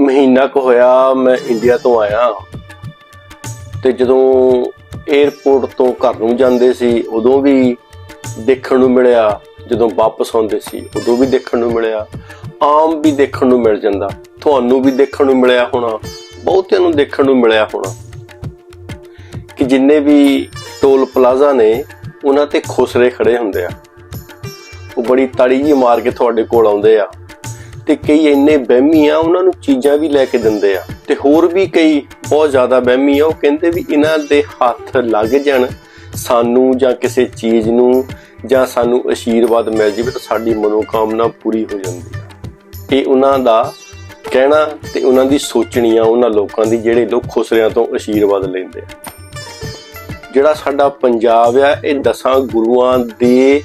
ਮਹੀਨਾ ਕੁ ਹੋਇਆ, ਮੈਂ ਇੰਡੀਆ ਤੋਂ ਆਇਆ। ਤੇ ਜਦੋਂ 에어ਪੋਰਟ ਤੋਂ ਘਰ ਨੂੰ ਜਾਂਦੇ ਸੀ, ਉਦੋਂ ਵੀ ਦੇਖਣ ਨੂੰ ਮਿਲਿਆ, ਜਦੋਂ ਵਾਪਸ ਆਉਂਦੇ ਸੀ, ਉਦੋਂ ਵੀ ਦੇਖਣ ਨੂੰ ਮਿਲਿਆ। ਆਮ ਵੀ ਦੇਖਣ ਨੂੰ ਮਿਲ ਜਾਂਦਾ। ਤੁਹਾਨੂੰ ਵੀ ਦੇਖਣ ਨੂੰ ਮਿਲਿਆ ਹੋਣਾ, ਬਹੁਤਿਆਂ ਨੂੰ ਦੇਖਣ ਨੂੰ ਮਿਲਿਆ ਹੋਣਾ। ਕਿ ਜਿੰਨੇ ਵੀ ਟੋਲ ਪਲਾਜ਼ਾ ਨੇ, ਉਹਨਾਂ ਤੇ ਖੁਸਰੇ ਖੜੇ ਹੁੰਦੇ ਆ। ਉਹ ਬੜੀ ਤੜੀ ਜੀ ਮਾਰ ਕੇ ਤੁਹਾਡੇ ਕੋਲ ਆਉਂਦੇ ਆ। ਤੇ ਕਈ ਇੰਨੇ ਬਹਿਮੀ ਆ, ਉਹਨਾਂ ਨੂੰ ਚੀਜ਼ਾਂ ਵੀ ਲੈ ਕੇ ਦਿੰਦੇ ਆ। ਤੇ ਹੋਰ ਵੀ ਕਈ ਬਹੁਤ ਜ਼ਿਆਦਾ ਵਹਿਮੀ ਆ, ਉਹ ਕਹਿੰਦੇ ਵੀ ਇਹਨਾਂ ਦੇ ਹੱਥ ਲੱਗ ਜਾਣ ਸਾਨੂੰ ਜਾਂ ਕਿਸੇ ਚੀਜ਼ ਨੂੰ ਜਾਂ ਸਾਨੂੰ ਅਸ਼ੀਰਵਾਦ ਮਿਲ ਜਾਵੇ ਤਾਂ ਸਾਡੀ ਮਨੋਕਾਮਨਾ ਪੂਰੀ ਹੋ ਜਾਂਦੀ ਆ। ਇਹ ਉਹਨਾਂ ਦਾ ਕਹਿਣਾ ਤੇ ਉਹਨਾਂ ਦੀ ਸੋਚਣੀ ਆ, ਉਹਨਾਂ ਲੋਕਾਂ ਦੀ ਜਿਹੜੇ ਲੋਕ ਖੁਸਰਿਆਂ ਤੋਂ ਅਸ਼ੀਰਵਾਦ ਲੈਂਦੇ ਆ। ਜਿਹੜਾ ਸਾਡਾ ਪੰਜਾਬ ਆ, ਇਹ ਦਸਾਂ ਗੁਰੂਆਂ ਦੇ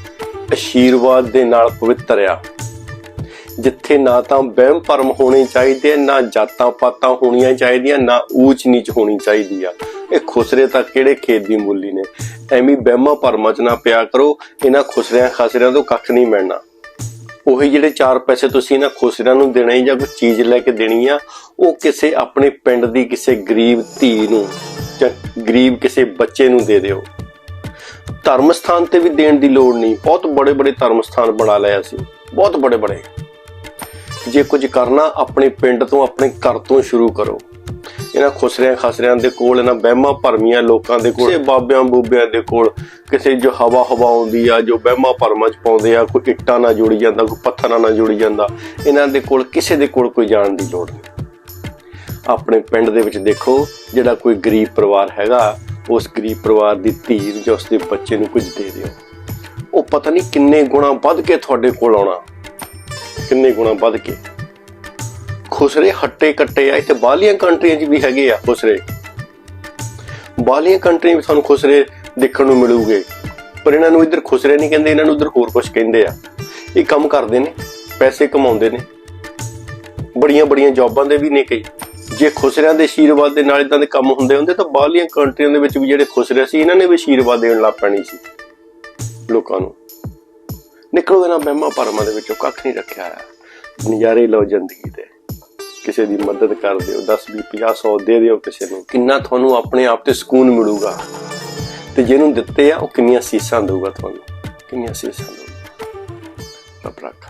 ਅਸ਼ੀਰਵਾਦ ਦੇ ਨਾਲ ਪਵਿੱਤਰ ਆ। ਜਿੱਥੇ ਨਾ ਤਾਂ ਵਹਿਮ ਭਰਮ ਹੋਣੇ ਚਾਹੀਦੇ, ਨਾ ਜਾਤਾਂ ਪਾਤਾਂ ਹੋਣੀਆਂ ਚਾਹੀਦੀਆਂ, ਨਾ ਊਚ ਨੀਚ ਹੋਣੀ ਚਾਹੀਦੀ ਆ। ਇਹ ਖੁਸਰੇ ਤਾਂ ਕਿਹੜੇ ਖੇਤ ਦੀ ਮੂਲੀ ਨੇ? ਐਵੇਂ ਵਹਿਮਾਂ ਭਰਮਾਂ ਚ ਨਾ ਪਿਆ ਕਰੋ, ਇਹਨਾਂ ਖੁਸਰਿਆਂ ਖਾਸਰਿਆਂ ਤੋਂ ਕੱਖ ਨਹੀਂ ਮਿਲਣਾ। ਉਹੀ ਜਿਹੜੇ ਚਾਰ ਪੈਸੇ ਤੁਸੀਂ ਇਹਨਾਂ ਖੁਸਰਿਆਂ ਨੂੰ ਦੇਣੇ ਜਾਂ ਕੋਈ ਚੀਜ਼ ਲੈ ਕੇ ਦੇਣੀ ਆ, ਉਹ ਕਿਸੇ ਆਪਣੇ ਪਿੰਡ ਦੀ ਕਿਸੇ ਗਰੀਬ ਧੀ ਨੂੰ ਜਾਂ ਗਰੀਬ ਕਿਸੇ ਬੱਚੇ ਨੂੰ ਦੇ ਦਿਓ। ਧਰਮ ਸਥਾਨ ਤੇ ਵੀ ਦੇਣ ਦੀ ਲੋੜ ਨਹੀਂ। ਬਹੁਤ ਬੜੇ ਬੜੇ ਧਰਮ ਸਥਾਨ ਬਣਾ ਲਿਆ ਸੀ ਬਹੁਤ ਬੜੇ ਬੜੇ ਜੇ ਕੁਝ ਕਰਨਾ ਆਪਣੇ ਪਿੰਡ ਤੋਂ, ਆਪਣੇ ਘਰ ਤੋਂ ਸ਼ੁਰੂ ਕਰੋ। ਇਹਨਾਂ ਖੁਸਰਿਆਂ ਖਸਰਿਆਂ ਦੇ ਕੋਲ, ਇਹਨਾਂ ਵਹਿਮਾਂ ਭਰਮੀਆਂ ਲੋਕਾਂ ਦੇ ਕੋਲ, ਕਿਸੇ ਬਾਬਿਆਂ ਬੂਬਿਆਂ ਦੇ ਕੋਲ, ਕਿਸੇ ਜੋ ਹਵਾ ਹਵਾ ਆਉਂਦੀ ਆ, ਜੋ ਵਹਿਮਾਂ ਭਰਮਾਂ ਚ ਪਾਉਂਦੇ ਆ, ਕੋਈ ਇੱਟਾਂ ਨਾਲ ਜੁੜੀ ਜਾਂਦਾ, ਕੋਈ ਪੱਥਰਾਂ ਨਾਲ ਜੁੜੀ ਜਾਂਦਾ, ਇਹਨਾਂ ਦੇ ਕੋਲ, ਕਿਸੇ ਦੇ ਕੋਲ ਕੋਈ ਜਾਣ ਦੀ ਲੋੜ ਨਹੀਂ। ਆਪਣੇ ਪਿੰਡ ਦੇ ਵਿੱਚ ਦੇਖੋ, ਜਿਹੜਾ ਕੋਈ ਗਰੀਬ ਪਰਿਵਾਰ ਹੈਗਾ, ਉਸ ਗਰੀਬ ਪਰਿਵਾਰ ਦੀ ਧੀ ਜਾਂ ਉਸ ਦੇ ਬੱਚੇ ਨੂੰ ਕੁਝ ਦੇ ਦਿਓ। ਉਹ ਪਤਾ ਨਹੀਂ ਕਿੰਨੇ ਗੁਣਾ ਵੱਧ ਕੇ ਤੁਹਾਡੇ ਕੋਲ ਆਉਣਾ। ਕਿੰਨੇ ਗੁਣਾ ਵੱਧ ਕੇ। ਖੁਸਰੇ ਹੱਟੇ ਕੱਟੇ ਆ, ਇੱਥੇ ਬਾਹਲੀਆਂ ਕੰਟਰੀਆਂ 'ਚ ਵੀ ਹੈਗੇ ਆ ਖੁਸਰੇ। ਬਾਹਲੀਆਂ ਕੰਟਰੀਆਂ ਵਿੱਚ ਤੁਹਾਨੂੰ ਖੁਸਰੇ ਦੇਖਣ ਨੂੰ ਮਿਲੂਗੇ। ਪਰ ਇਹਨਾਂ ਨੂੰ ਇੱਧਰ ਖੁਸਰੇ ਨਹੀਂ ਕਹਿੰਦੇ, ਇਹਨਾਂ ਨੂੰ ਇੱਧਰ ਹੋਰ ਕੁਝ ਕਹਿੰਦੇ ਆ। ਇਹ ਕੰਮ ਕਰਦੇ ਨੇ, ਪੈਸੇ ਕਮਾਉਂਦੇ ਨੇ। ਬੜੀਆਂ ਬੜੀਆਂ ਜੌਬਾਂ ਦੇ ਵੀ ਨੇ ਕਈ। ਜੇ ਖੁਸਰਿਆਂ ਦੇ ਆਸ਼ੀਰਵਾਦ ਦੇ ਨਾਲ ਇਦਾਂ ਦੇ ਕੰਮ ਹੁੰਦੇ ਹੁੰਦੇ, ਤਾਂ ਬਾਹਰਲੀਆਂ ਕੰਟਰੀਆਂ ਦੇ ਵਿੱਚ ਵੀ ਜਿਹੜੇ ਖੁਸਰੇ ਸੀ, ਇਹਨਾਂ ਨੇ ਵੀ ਆਸ਼ੀਰਵਾਦ ਦੇਣ ਲੱਗ ਪੈਣੀ ਸੀ। ਲੋਕਾਂ ਨੂੰ। ਨਿਕਲੋ ਦੇ ਨਾਲ ਬਹਿਮਾਂ ਭਰਮਾਂ ਦੇ ਵਿੱਚੋਂ ਕੱਖ ਨਹੀਂ ਰੱਖਿਆ ਹੈ ਨਜ਼ਾਰੇ ਲਓ ਜ਼ਿੰਦਗੀ ਦੇ। ਕਿਸੇ ਦੀ ਮਦਦ ਕਰ ਦਿਓ 10 20 50 100 ਦੇ ਦਿਓ ਕਿਸੇ ਨੂੰ। ਕਿੰਨਾ ਤੁਹਾਨੂੰ ਆਪਣੇ ਆਪ ਤੇ ਸਕੂਨ ਮਿਲੂਗਾ। ਤੇ ਜਿਹਨੂੰ ਦਿੱਤੇ ਆ, ਉਹ ਕਿੰਨੀਆਂ ਸੀਸਾਂ ਦੇਊਗਾ ਤੁਹਾਨੂੰ। ਕਿੰਨੀਆਂ ਸੀਸਾਂ ਦਊਗਾ। ਰੱਬ ਰੱਖ।